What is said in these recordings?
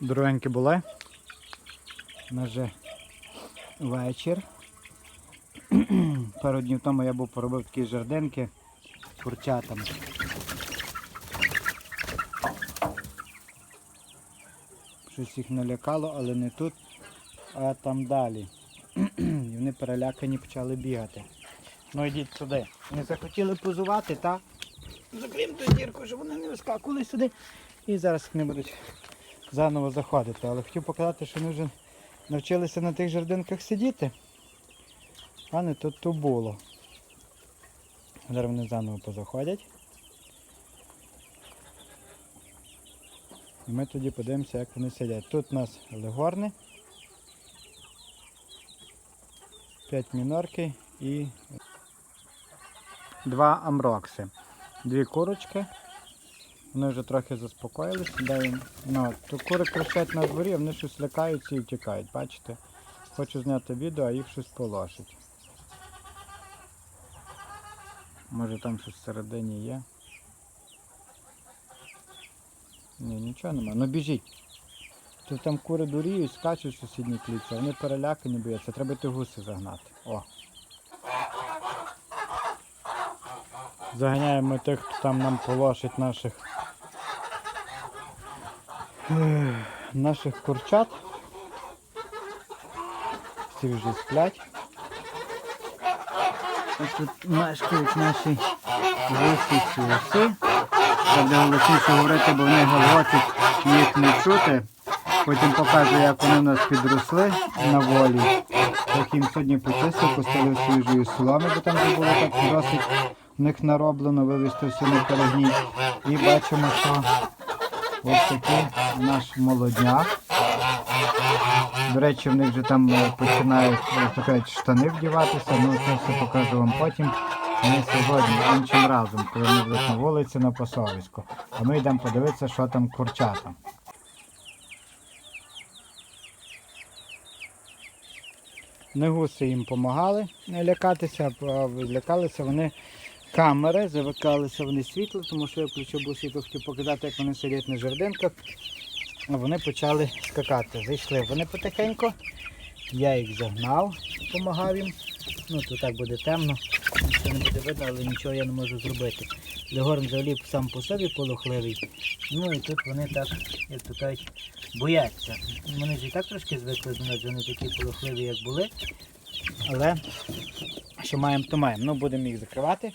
Дорогенькі були. У нас вечір. Пару днів тому я був поробив такі жердинки курчатами. Щось їх налякало, але не тут, а там далі. І вони перелякані почали бігати. Ну йдіть сюди. Не захотіли позувати, так? Закрім ту дірку, щоб вони не вискакували сюди. І зараз вони будуть заново заходити. Але хотів показати, що вони вже навчилися на тих жердинках сидіти. А не тут то було. Зараз вони заново позаходять. І ми тоді подивимося, як вони сидять. Тут у нас легорни, 5 мінорки і два амрокси. Дві курочки. Вони вже трохи заспокоїлися. Їм- Ну, то кури кричать на дворі, вони щось лякаються і тікають. Бачите? Хочу зняти відео, а їх щось полошить. Може там щось всередині є. Ні, нічого нема. Ну біжіть. Тут там кури дуріють, скачуть в сусідній клітці, вони перелякані бояться. Треба йти гуси загнати. О. Заганяємо тих, хто там нам полошить наших наших курчат. Всі вже сплять. Ось тут мешкають наші гусі гуси. Треба голосніше говорити, бо вони галгочуть, їх не чути. Потім покажу, як вони в нас підросли на волі. Так їм сьогодні почистив, поставив свіжої соломи, бо там вже було так досить в них нароблено, вивезти все на. І бачимо, що ось такий наш молодняк. До речі, в них вже там е, починають кажуть, штани вдіватися, ну це все покажу вам потім. Не сьогодні, іншим разом, коли ми будуть на вулиці на пасовиську. А ми йдемо подивитися, що там курчата. Не гуси їм допомагали не лякатися, а лякалися вони камери, завикалися вони світло, тому що я включив світло, хотів показати, як вони сидять на жердинках. А вони почали скакати. Зайшли вони потихеньку. Я їх загнав, допомагав їм. Ну тут так буде темно, нічого не буде видно, але нічого я не можу зробити. Легорн взагалі сам по собі полохливий. Ну і тут вони так, як то кажуть, бояться. Вони ж і так трошки звикли до нас, вони такі полохливі, як були. Але що маємо, то маємо. Ну будемо їх закривати.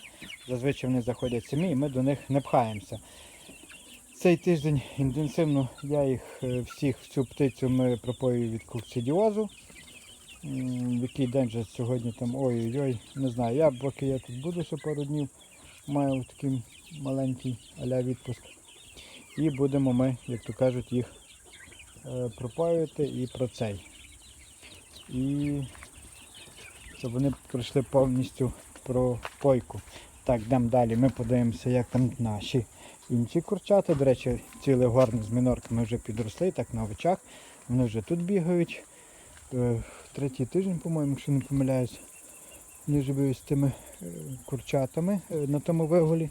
Зазвичай вони заходять самі і ми до них не пхаємося. Цей тиждень інтенсивно я їх е, всіх цю птицю ми пропоюю від коксидіозу. В який день же сьогодні там ой-ой-ой, не знаю. Я поки я тут буду ще пару днів, маю такий маленький аля відпуск. І будемо ми, як то кажуть, їх е, пропоювати і про цей. І щоб вони пройшли повністю про пойку. Так, йдемо далі. Ми подивимося, як там наші інші курчата. До речі, ціле горне з мінорками вже підросли, так на очах. Вони вже тут бігають. Е, Третій тиждень, по-моєму, якщо не помиляюсь. Вони живуть з тими е, курчатами е, на тому вигулі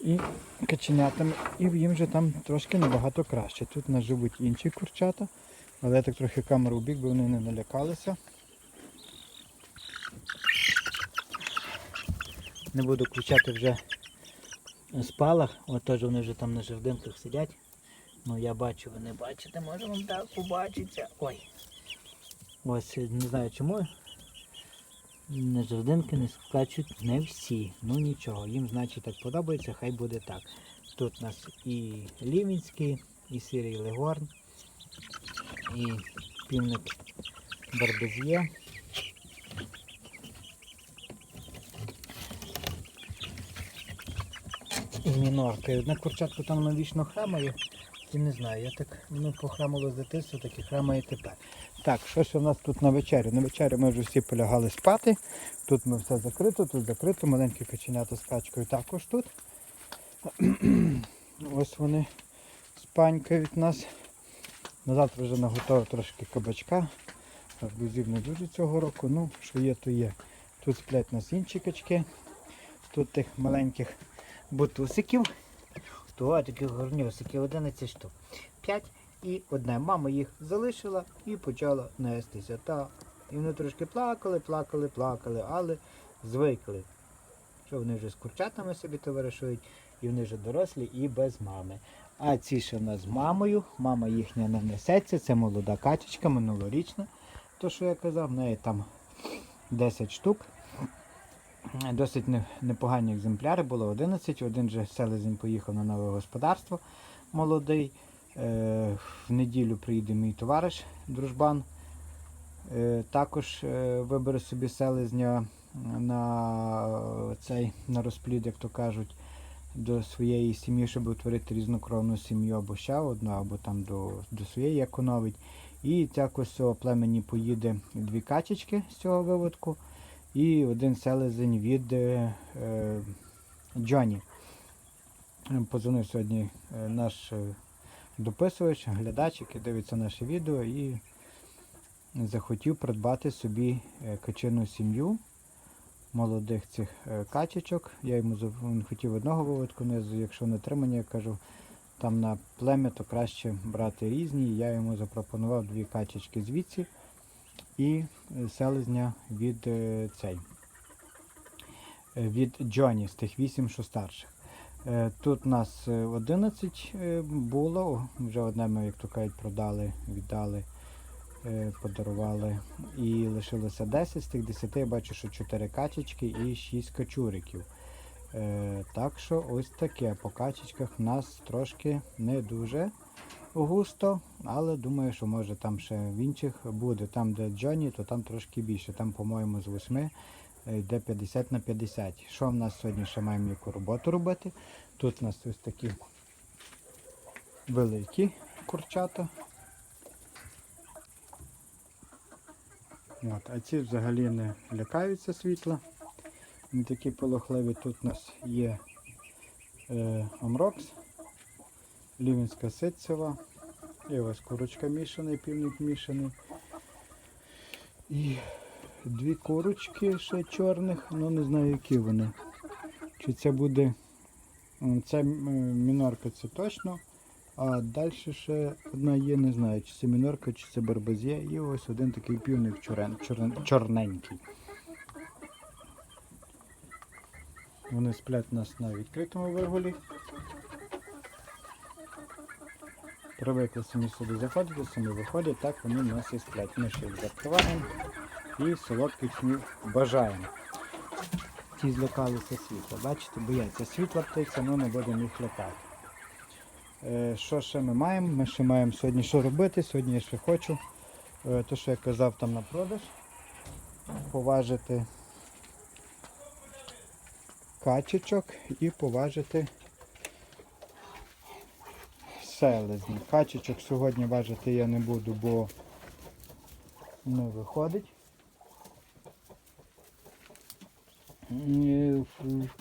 і каченятами. І їм вже там трошки набагато краще. Тут у нас живуть інші курчата, але я так трохи камеру в бо вони не налякалися. Не буду включати вже спалах, от теж вони вже там на жердинках сидять. Ну я бачу, ви не бачите, може вам так побачиться. Ой. Ось не знаю чому. На жердинки не скачуть не всі. Ну нічого, їм значить так подобається, хай буде так. Тут у нас і Лівінський, і сірий легорн, і півник Барбезє. Мінорка. І одне курчатко там навічно храмає. І не знаю, я так воно похрамило з дитинства, так і храмає тепер. Так, що ж у нас тут на вечерю? На вечерю ми вже всі полягали спати. Тут ми все закрито, тут закрито, маленькі каченята з качкою також тут. Ось вони спанькають нас. На завтра вже наготовив трошки кабачка. Арбузів не дуже цього року, ну що є, то є. Тут сплять нас інші качки. Тут тих маленьких бутусиків. То таких горнюсиків 11 штук. 5 і одне. Мама їх залишила і почала нестися. Та і вони трошки плакали, плакали, плакали, але звикли. Що вони вже з курчатами собі товаришують, і вони вже дорослі і без мами. А ці ще в нас з мамою. Мама їхня не несеться, це молода качечка, минулорічна. То, що я казав, в неї там 10 штук. Досить непогані екземпляри, було 11. Один же селезень поїхав на нове господарство молодий. Е, в неділю приїде мій товариш, дружбан. Е, також е, вибере собі селезня на цей на розплід, як то кажуть, до своєї сім'ї, щоб утворити різнокровну сім'ю або ще одну, або там до, до своєї як. І також цього племені поїде дві качечки з цього виводку і один селезень від е, е. Позвонив сьогодні е, наш е, дописувач, глядач, який дивиться наше відео і захотів придбати собі е, качину сім'ю молодих цих качечок. Я йому хотів одного виводку, якщо не тримання, я кажу, там на плем'я, то краще брати різні. Я йому запропонував дві качечки звідси і селезня від е, цей. е, Від Джоні з тих 8, що старших. Е, Тут нас е, 11 е, було, вже одне ми, як то кажуть, продали, віддали, подарували. І лишилося 10. З тих 10 я бачу, що 4 качечки і 6 качуриків. Так що ось таке. По качечках в нас трошки не дуже густо, але думаю, що може там ще в інших буде. Там, де Джоні, то там трошки більше. Там, по-моєму, з 8 е, йде 50 на 50. Що в нас сьогодні ще маємо яку роботу робити? Тут у нас ось такі великі курчата. От, а ці взагалі не лякаються світла. Вони такі полохливі. Тут у нас є е, Амрокс, Лівінська ситцева, і ось курочка мішаний, півник мішаний. І дві курочки ще чорних, ну не знаю які вони. Чи це буде. Це мінорка, це точно. А далі ще одна є, не знаю, чи це мінорка, чи це барбазє. І ось один такий півник чорен, чорен, чорненький. Вони сплять у нас на відкритому вигулі. Привикли самі сюди заходити, самі виходять, так вони у нас і сплять. Ми ще їх закриваємо і солодких снів бажаємо. Ті злякалися світла. Бачите, бояться світла птиця, але не будемо їх лякати. Е, що ще ми маємо? Ми ще маємо сьогодні що робити. Сьогодні я ще хочу, е, то що я казав там на продаж, поважити качечок і поважити селезні. Качечок сьогодні важити я не буду, бо не виходить. І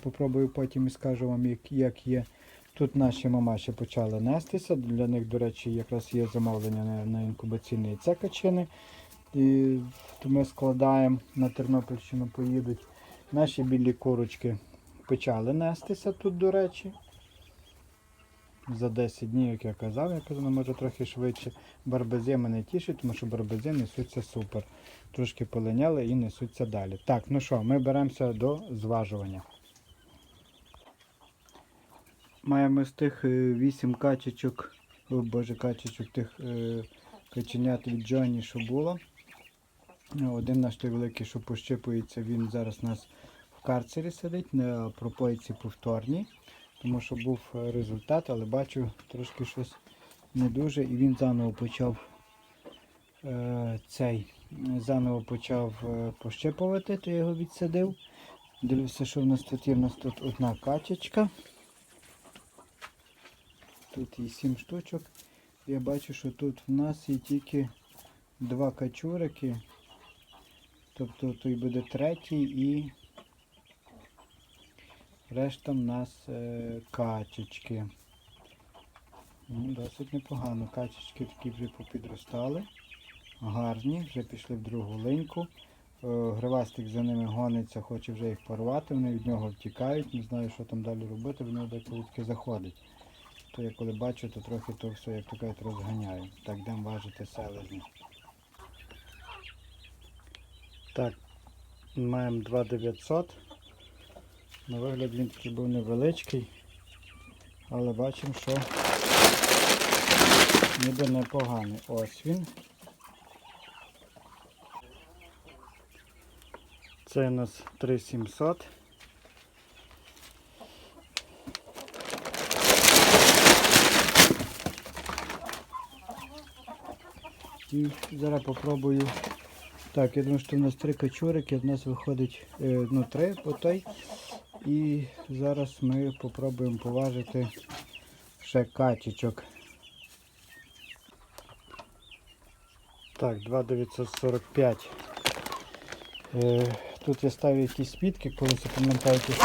Попробую потім і скажу вам, як, як є. Тут наші мамаші почали нестися. Для них, до речі, якраз є замовлення на, на інкубаційні яйця качини. І то ми складаємо на Тернопільщину, поїдуть. Наші білі курочки почали нестися тут, до речі. За 10 днів, як я казав, я казав, ну, може трохи швидше. Барбези мене тішить, тому що барбези несуться супер. Трошки полиняли і несуться далі. Так, ну що, ми беремося до зважування. Маємо з тих 8 качечок, о боже, качечок тих е, каченят від Джоні, що було. Е, Один наш той великий, що пощипується, він зараз у нас в карцері сидить на пропойці повторній, тому що був е, результат, але бачу трошки щось не дуже. І він заново почав е, цей, заново почав е, пощипувати, то я його відсадив. Дивлюся, що в нас тут є. У нас тут одна качечка. Тут є 7 штучок. Я бачу, що тут в нас є тільки два качурики. Тобто той буде третій і решта в нас е, качечки. Ну, досить непогано. Качечки такі вже попідростали. Гарні, вже пішли в другу линьку. Е, Гривастик за ними гониться, хоче вже їх порвати, вони від нього втікають, не знаю, що там далі робити, вони деколи заходить. то я коли бачу, то трохи то все, як кажуть, розганяю. Так, йдемо важити селезні. Так, маємо 2900. На вигляд він такий був невеличкий, але бачимо, що ніби непоганий. Ось він. Це у нас 3700. І зараз попробую. Так, я думаю, що у нас три качурики, в нас виходить е, ну, три по той. І зараз ми попробуємо поважити ще качечок. Так, 2,945. Е, тут я ставив якісь мітки, коли ви пам'ятаєте, що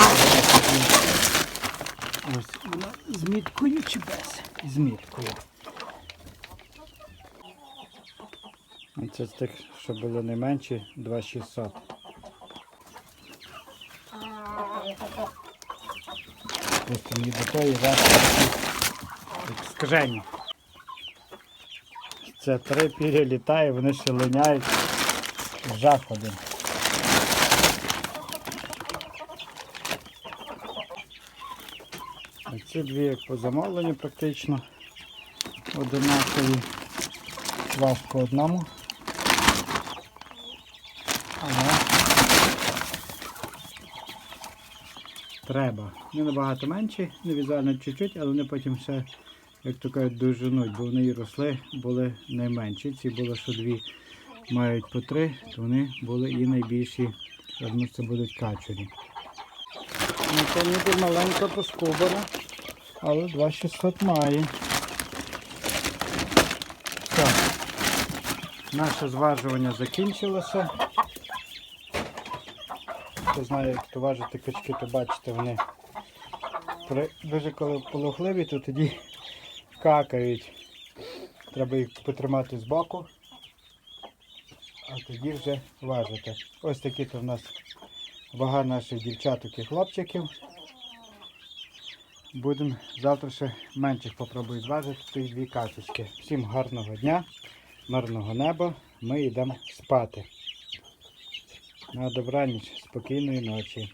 ось вона з міткою чи без? З міткою. Це з тих, що було не менше, 2600. Просто мені до тої як скажені. Це три пір'я літає, вони ще линяють. Жах один. А ці дві як по замовленню практично одинакові. Важко одному. Але треба. Не набагато менші, не візуально чуть-чуть, але вони потім все, як то кажуть, доженуть, бо вони росли, були найменші. Ці були, що дві мають по три, то вони були і найбільші. Думаю, це будуть качурі. Ну, маленька поскубана, але 2600 має. Так. Наше зважування закінчилося. Хто знає, як то важити качки, то бачите, вони дуже коли пологливі, то тоді какають. Треба їх потримати збоку, а тоді вже важити. Ось такі то в нас вага наших дівчаток і хлопчиків. Будемо завтра ще менших попробую зважити тих дві качечки. Всім гарного дня, мирного неба. Ми йдемо спати. На добраніч, спокійної ночі.